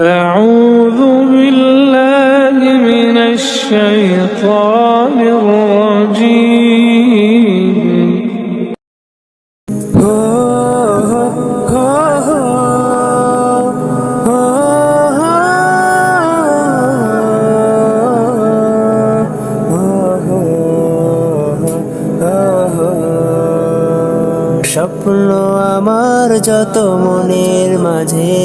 أعوذ بالله من الشيطان الرجيم স্বপ্ন আমার যত মনের মাঝে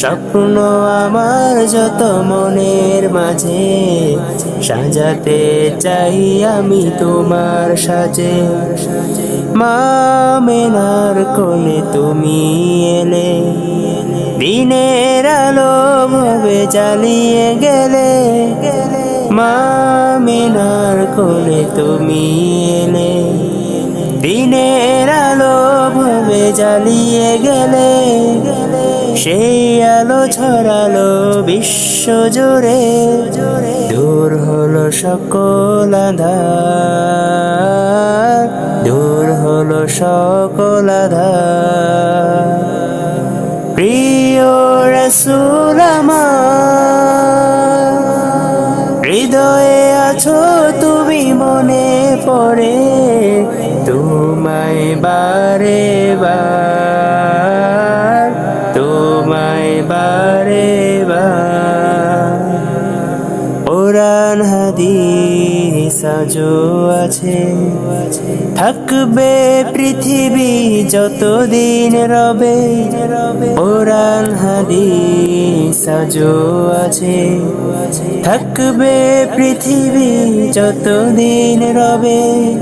স্বপ্ন আমার যত মনের মাঝে, সাজাতে চাই আমি তোমার সাজে। মা মেনার কোলে তুমি এলে, দিনের আলো ভাবে জ্বালিয়ে গেলে। মা মেনার কোলে তুমি এলে, দিনের আলো ভাবে জ্বালিয়ে গেলে। সেই আলো ছড়ালো বিশ্ব জুড়ে, দূর হলো সকল আধার, দূর হলো সকল আধার। প্রিয় রসুল হৃদয়ে আছো তুমি মনে পড়ে, তোমায় বারে আজও আছে। থাকবে পৃথিবী যতদিন রবে। কোরআন, হাদিস আজও আছে। থাকবে পৃথিবী যতদিন রবে।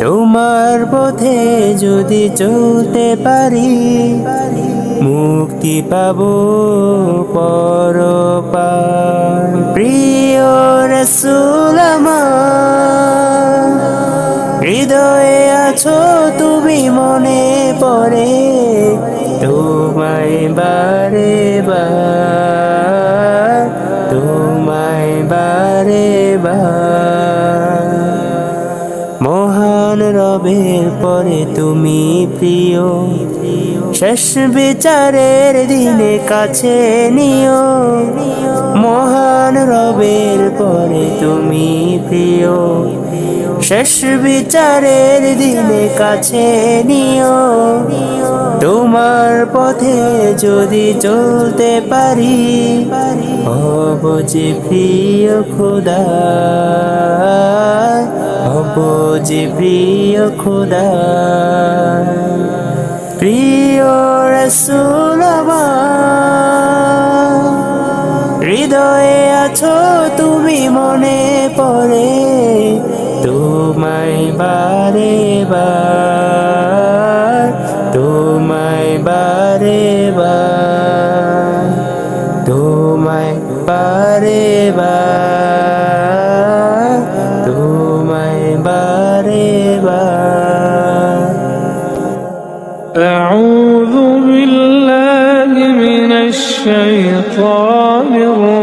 তোমার পথে যদি চলতে পারি, মুক্তি পাবো পরপার। প্রিয় হৃদয়ে আছো তুমি মনে পড়ে, তোমায় বারে তোমায় বার মহান রবের পরে তুমি প্রিয়, শেষ বিচারের দিনে কাছে নিও মহান রবের পরে তুমি প্রিয় শেষ বিচারের দিনে কাছে নিও। তোমার পথে যদি চলতে পারি, হব যে প্রিয় খোদা। হব যে প্রিয় খোদা। প্রিয় রসুল হৃদয়ে আছো বারে বার তোমায় বারে বার তোমায় বারে বার তোমায় বারে বার أعوذ بالله من الشيطان الرجيم